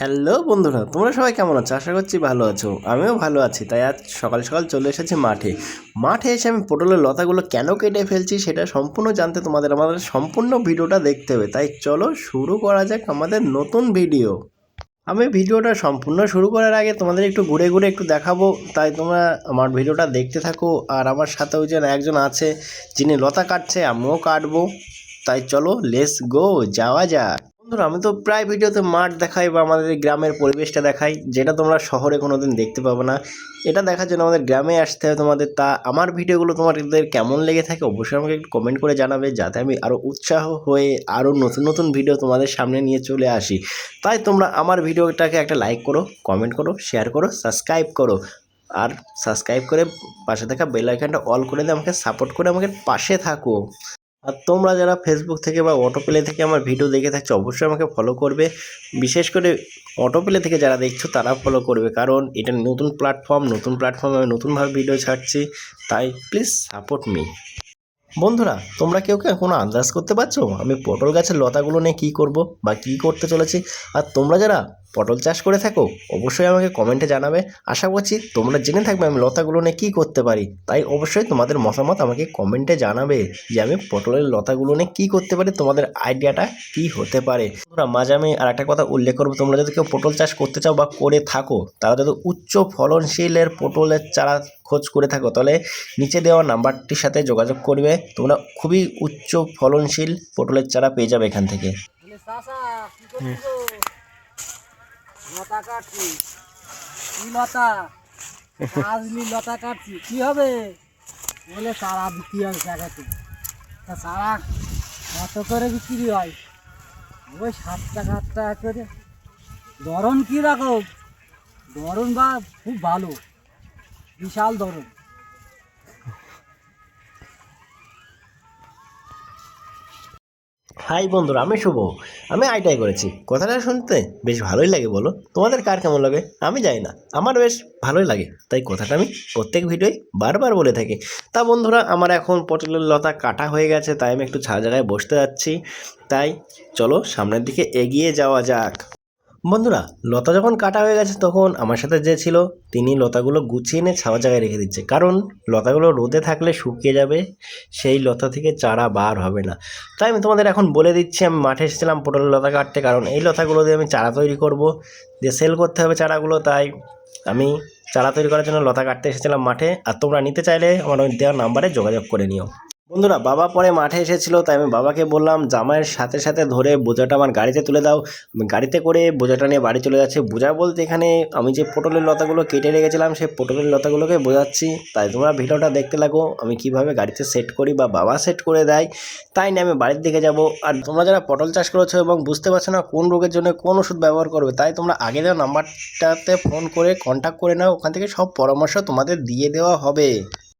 Hello বন্ধুরা, তোমরা সবাই কেমন আছো? আশা করছি ভালো আছো। আমিও ভালো আছি। তাই আজ সকাল সকাল চলে এসেছি মাঠে। মাঠে এসে আমি পটলের লতাগুলো কেন কেটে ফেলছি সেটা সম্পূর্ণ জানতে তোমাদের, আমাদের সম্পূর্ণ ভিডিওটা দেখতে হবে। তাই চলো শুরু করা যাক আমাদের নতুন ভিডিও। আমি ভিডিওটা সম্পূর্ণ শুরু করার আগে তোমাদের একটু ঘুরে ঘুরে একটু দেখাবো। তাই তোমরা আমার ভিডিওটা দেখতে থাকো। আর আমার সাথে ওই যে একজন আছে, যিনি লতা কাটছে, আমিও কাটবো। তাই চলো লেস গো যাওয়া যাক। বন্ধুরা, আমি তো প্রায় ভিডিওতে মাঠ দেখাই বা আমাদের গ্রামের পরিবেশটা দেখাই, যেটা তোমরা শহরে কোনো দিন দেখতে পাবে না। এটা দেখার জন্য আমাদের গ্রামে আসতে হবে তোমাদের। তা আমার ভিডিওগুলো তোমাদের কেমন লেগে থাকে অবশ্যই আমাকে একটু কমেন্ট করে জানাবে, যাতে আমি আরও উৎসাহ হয়ে আরও নতুন নতুন ভিডিও তোমাদের সামনে নিয়ে চলে আসি। তাই তোমরা আমার ভিডিওটাকে একটা লাইক করো কমেন্ট করো শেয়ার করো সাবস্ক্রাইব করো। আর সাবস্ক্রাইব করে পাশে থাকা বেল আইকনটা অল করে দিয়ে আমাকে সাপোর্ট করে আমাকে পাশে থাকো। আর তোমরা যারা ফেসবুক থেকে বা অটো প্লে থেকে আমার ভিডিও দেখে থাকছো, অবশ্যই আমাকে ফলো করবে। বিশেষ করে অটো প্লে থেকে যারা দেখছ, তারা ফলো করবে। কারণ এটা নতুন প্ল্যাটফর্ম নতুন প্ল্যাটফর্মে আমি নতুনভাবে ভিডিও ছাড়ছি। তাই প্লিজ সাপোর্ট মি বন্ধুরা, তোমরা কেউ কেউ কোনো আন্দাজ করতে পারছ? আমি পটল গাছের লতাগুলো নিয়ে কী করব বা কী করতে চলেছি? আর তোমরা যারা পটল চাষ করে থাকো, অবশ্যই আমাকে কমেন্টে জানাবে। আশা করছি তোমরা জেনে থাকবে আমি লতাগুলো নিয়ে কী করতে পারি। তাই অবশ্যই তোমাদের মতামত আমাকে কমেন্টে জানাবে যে আমি পটলের লতাগুলো নিয়ে কী করতে পারি, তোমাদের আইডিয়াটা কী হতে পারে। তোমরা মাঝে আমি আর একটা কথা উল্লেখ করব, তোমরা যদি কেউ পটল চাষ করতে চাও বা করে থাকো, তারা যদি উচ্চ ফলনশীলের পটলের চারা খোঁজ করে থাকো, তাহলে নিচে দেওয়া নাম্বারটির সাথে যোগাযোগ করবে। তোমরা খুবই উচ্চ ফলনশীল পটলের চারা পেয়ে যাবে এখান থেকে বলে চাচা কি করছিস গো? লতা কাটছি। কি লতা? কাজলি লতা কাটছি। কি হবে? বলে সারা বিক্রি হয় জায়গাতে। তা সারা কত করে বিক্রি হয়? ওই সাত টাকা, আট টাকা করে। ধরন কী রকম ধরন বা খুব ভালো। বিশাল ধরন। হাই বন্ধুরা, আমি শুভ। আমি আইটাই করেছি। কথাটা শুনতে বেশ ভালোই লাগে, বলো। তোমাদের কার কেমন লাগে? আমি জানি না। আমার বেশ ভালোই লাগে। তাই কথাটা আমি প্রত্যেক ভিডিওই বারবার বলে থাকি। তা বন্ধুরা, আমার এখন পটলের লতা কাটা হয়ে গেছে, তাই আমি একটু ছাড়া জায়গায় বসতে যাচ্ছি। তাই চলো, সামনের দিকে এগিয়ে যাওয়া যাক। বন্ধুরা, লতা যখন কাটা হয়ে গেছে তখন আমার সাথে যে ছিল, তিনি লতাগুলো গুছিয়ে এনে ছাওয়া জায়গায় রেখে দিচ্ছে। কারণ লতাগুলো রোদে থাকলে শুকিয়ে যাবে, সেই লতা থেকে চারা বার হবে না। তাই আমি তোমাদের এখন বলে দিচ্ছি, আমি মাঠে এসেছিলাম পটলের লতা কাটতে, কারণ এই লতাগুলো দিয়ে আমি চারা তৈরি করব। দিয়ে সেল করতে হবে চারাগুলো, তাই আমি চারা তৈরি করার জন্য লতা কাটতে এসেছিলাম মাঠে। আর তোমরা নিতে চাইলে আমার ওই দেওয়ার নাম্বারে যোগাযোগ করে নিও। বন্ধুরা, বাবা পরে মাঠে এসেছিল, তাই আমি বাবাকে বললাম, জামাইয়ের সাথে সাথে ধরে বোঝাটা আমার গাড়িতে তুলে দাও। আমি গাড়িতে করে বোঝাটা নিয়ে বাড়ি চলে যাচ্ছে। বোঝা বলতে এখানে আমি যে পটলের লতাগুলো কেটে রেখেছিলাম, সেই পটলের লতাগুলোকে বোঝাচ্ছি। তাই তোমরা ভিডিওটা দেখতে লাগো, আমি কীভাবে গাড়িতে সেট করি বা বাবা সেট করে দেয়, তাই নিয়ে আমি বাড়ির দিকে যাব। আর তোমরা যারা পটল চাষ করেছ এবং বুঝতে পারছ না কোন রোগের জন্য কোন ওষুধ ব্যবহার করবে, তাই তোমরা আগে দেওয়া নাম্বারটাতে ফোন করে কন্ট্যাক্ট করে নাও, ওখান থেকে সব পরামর্শ তোমাদের দিয়ে দেওয়া হবে।